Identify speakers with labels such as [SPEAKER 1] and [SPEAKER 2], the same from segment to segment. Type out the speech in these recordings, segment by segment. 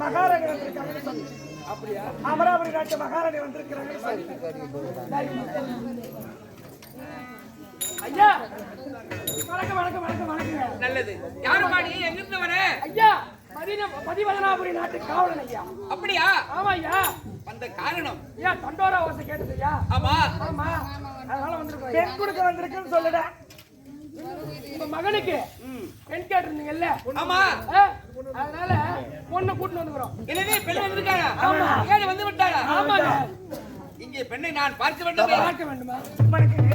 [SPEAKER 1] மகாராணி வந்திருக்காங்கன்னு சொல்லு. அமராபுரி நாட்டு மகாராணி வந்திருக்கிறாங்கன்னு சொல்லு
[SPEAKER 2] ஐயா வணக்கம் வணக்கம் வணக்கம் வணக்கம்
[SPEAKER 3] நல்லது. யாருமா நீ? எங்கிருந்து வர
[SPEAKER 2] ஐயா பதின பதிவதனாபுரி நாட்டு காவலன் ஐயா.
[SPEAKER 3] அப்படியா?
[SPEAKER 2] ஆமா ஐயா.
[SPEAKER 3] அந்த காரணம்?
[SPEAKER 2] ஐயா தண்டோரா ஓசை கேட்டது ஐயா.
[SPEAKER 3] ஆமா.
[SPEAKER 2] ஆமா. அதனால வந்திருக்கோம்.
[SPEAKER 1] பெண் கொடுக்க வந்திருக்குன்னு சொல்லுடா.
[SPEAKER 2] உங்க மகனுக்கு பெண் கேட்டிருந்தீங்கல்ல?
[SPEAKER 3] ஆமா?
[SPEAKER 2] அதனால பொண்ணை கூட்டிட்டு வந்துக்கிறோம்.
[SPEAKER 3] எனவே பெண் வந்திருக்காங்க.
[SPEAKER 2] ஆமா.
[SPEAKER 3] ஏழு வந்து விட்டாங்க.
[SPEAKER 2] ஆமாங்க.
[SPEAKER 3] இங்கே பெண்ணை நான் பார்க்க வேண்டும்?
[SPEAKER 2] பார்க்க வேண்டுமா?
[SPEAKER 1] வணக்கம்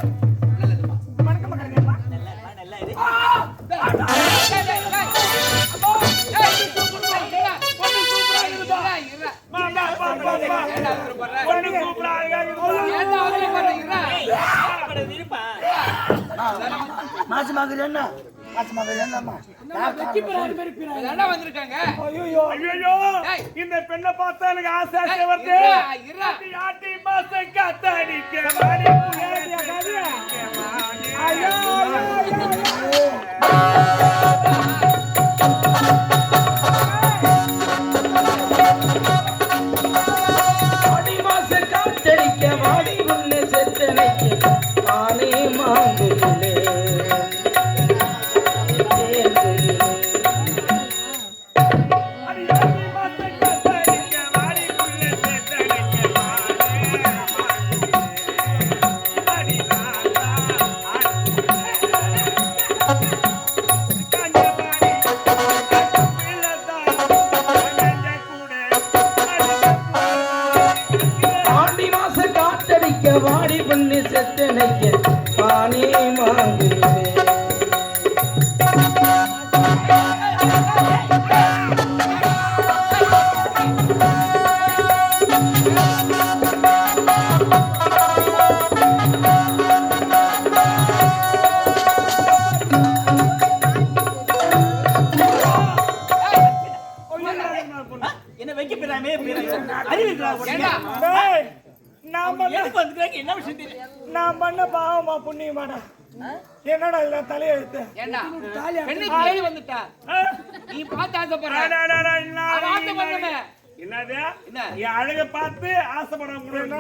[SPEAKER 4] என்ன
[SPEAKER 3] வந்திருக்காங்க
[SPEAKER 1] இந்த பெண்ணை பார்த்தா எனக்கு ஆசை ஆசை வருது
[SPEAKER 3] இருடா,
[SPEAKER 1] ஆட்டி மாசம் ஐயோ.
[SPEAKER 4] வாடி உள்ள செத்தனைக்கு
[SPEAKER 1] நான் பண்ண
[SPEAKER 5] என்ன விஷயம் தெரியல.
[SPEAKER 1] நான் பண்ண பாவமா புண்ணியமாடா என்னடா இதுல தலையெழுத்து?
[SPEAKER 3] தேடி வந்துட்டா? நீ பார்த்து ஆசைப்படுற.
[SPEAKER 1] என்னது?
[SPEAKER 3] என்ன?
[SPEAKER 1] என் அழக பார்த்து ஆசைப்பட முடியும்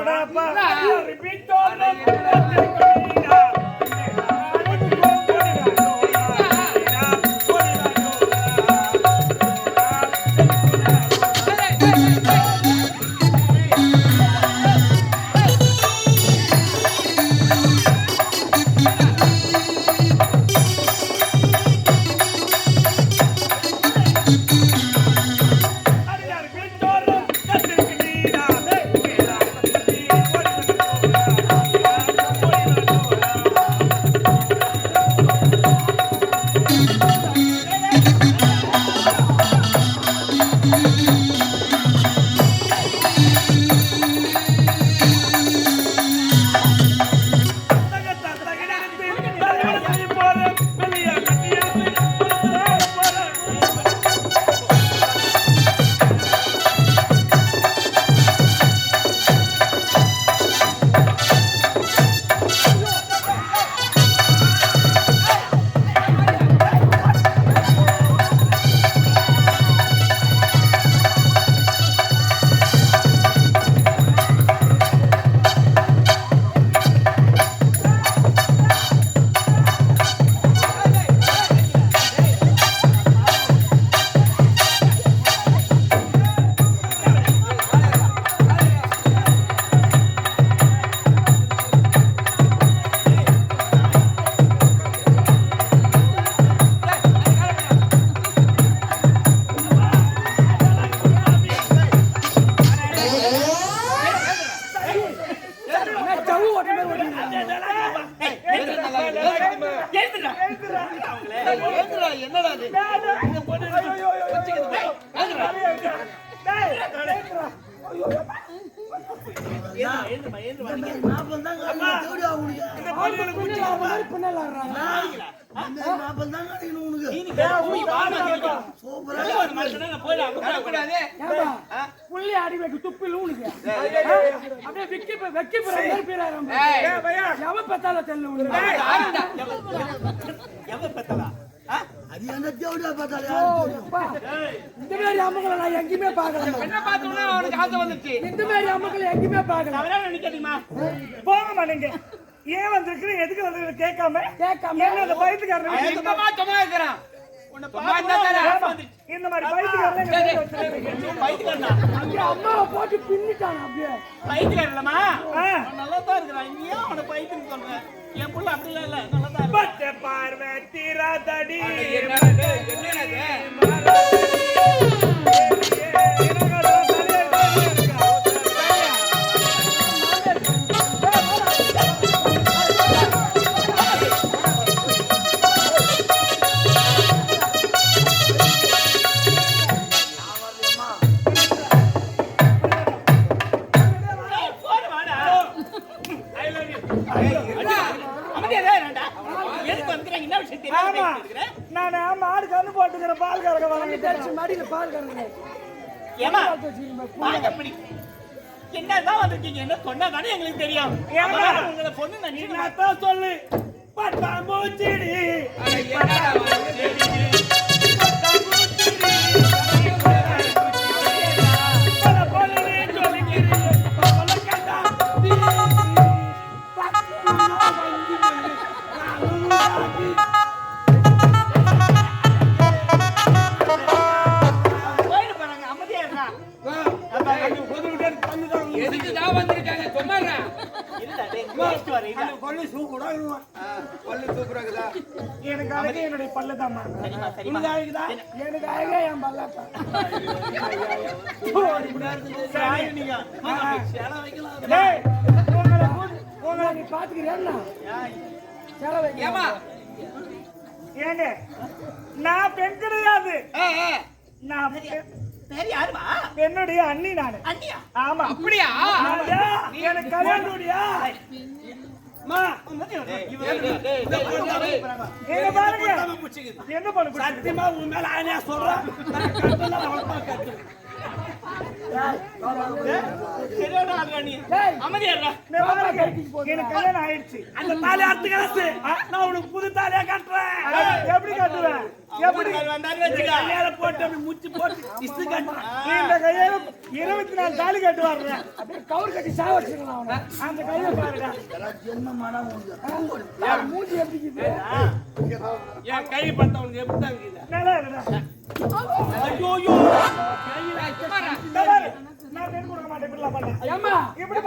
[SPEAKER 1] என்னடா
[SPEAKER 3] இது?
[SPEAKER 4] மாப்பிள்ளை
[SPEAKER 2] புள்ளி அடி வைக்க துப்பில் ஊனுக்கு. அப்படியே விக்கி வெக்கி போற தெரியல உனக்கு.
[SPEAKER 3] ஆரண்டா.
[SPEAKER 5] எவ பெத்தலா.
[SPEAKER 2] இந்த மாதிரி அம்மங்களை நான் எங்கேயுமே பார்க்கல.
[SPEAKER 3] என்ன பார்த்தோம்னா அவனுக்கு ஆசை வந்துச்சு.
[SPEAKER 2] இந்த மாதிரி அம்மங்களை எங்கேயுமே பார்க்கல.
[SPEAKER 5] தவறா நினைக்காதீங்கம்மா.
[SPEAKER 1] போங்கம்மா நீங்க ஏன் வந்திருக்கிறீங்க எதுக்கு வந்திருக்கீங்க கேட்காம?
[SPEAKER 2] கேட்காம?
[SPEAKER 1] என்ன அந்த. ஏம்மா, இந்த மாதிரி
[SPEAKER 2] அப்படியே அம்மாவை போட்டு பின்னிட்டாங்க அப்படியே.
[SPEAKER 5] பைத்தியக்காரன் இல்லம்மா
[SPEAKER 1] ஆ.
[SPEAKER 5] அவன் நல்லா தான் இருக்கிறான். நீ ஏன் அவனை பைத்தியம் சொல்ற என் புள்ள அப்படிலாம் இல்ல. நல்லா தான்
[SPEAKER 1] பார்வை தீராதடி. நான் மாடு கண்ணு போட்டுக்கிற பால் கறக்க வாங்கிட்டு
[SPEAKER 2] தெரிச்சு மடியில பால் கறந்து
[SPEAKER 5] ஏம்மா, வாங்க இப்படி. என்னதான் வந்திருக்கீங்க? என்ன சொன்னா தானே எங்களுக்கு தெரியும். உங்களை பொண்ணு நினைச்சு
[SPEAKER 1] என்னத்தான் சொல்லு. பட்டாம்பூச்சிடி
[SPEAKER 3] அட, என்னடா இது? பல்லு
[SPEAKER 1] எனக்கு அழகு என்னுடைய
[SPEAKER 5] சரிம்மா.
[SPEAKER 2] எனக்கு அழகே என்.
[SPEAKER 1] டேய், உங்களை
[SPEAKER 2] நீ
[SPEAKER 3] ஏமா
[SPEAKER 1] ஏங்க நான் பெண் கிடையாது நான்? பெண்ணுடைய அண்ணி நானு.
[SPEAKER 5] அண்ணியா?
[SPEAKER 1] ஆமா.
[SPEAKER 3] அப்படியா?
[SPEAKER 1] எனக்கு கல்யாணம்டியா என்ன பண்ண சத்தியமா உன் மேல ஆணையா சொல்றேன். எனக்கு கல்யாணம் ஆயிடுச்சு அந்த தாலி கலசு நான் உனக்கு புது தாலியா கட்டுறேன் எப்படி கட்டுவேன் போட்டு முச்சு போட்டு இந்த கையில இருபத்தி நாலு தாலி கட்டு வர்றேன்
[SPEAKER 2] அப்படியே கவுர் கட்டி சாவடிச்சிருக்கலாம் அவனை.
[SPEAKER 1] அந்த கையில பாருடா.
[SPEAKER 2] அவன் மூஞ்சி. எப்படி இருக்குது?
[SPEAKER 1] என் கை பார்த்தா உனக்கு எப்படி தான் இருக்குது? நல்லா இருக்குடா. ஐயோ நான் கொடுக்க மாட்டேன் இப்படிலாம் இப்படி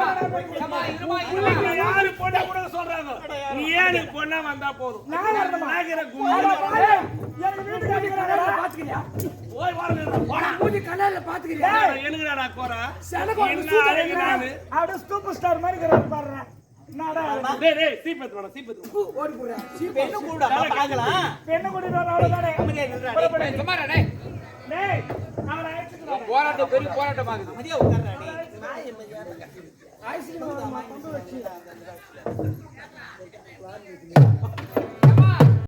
[SPEAKER 1] பண்ணா யாரு பொண்ணா கூட சொல்றாங்க? நீ ஏன் பொண்ணா வந்தா போதும்? நான்?
[SPEAKER 2] ஏய்,
[SPEAKER 3] போராட்டம் பெரிய போராட்டம் ஆகுது.
[SPEAKER 5] அமைதியா உட்காருடா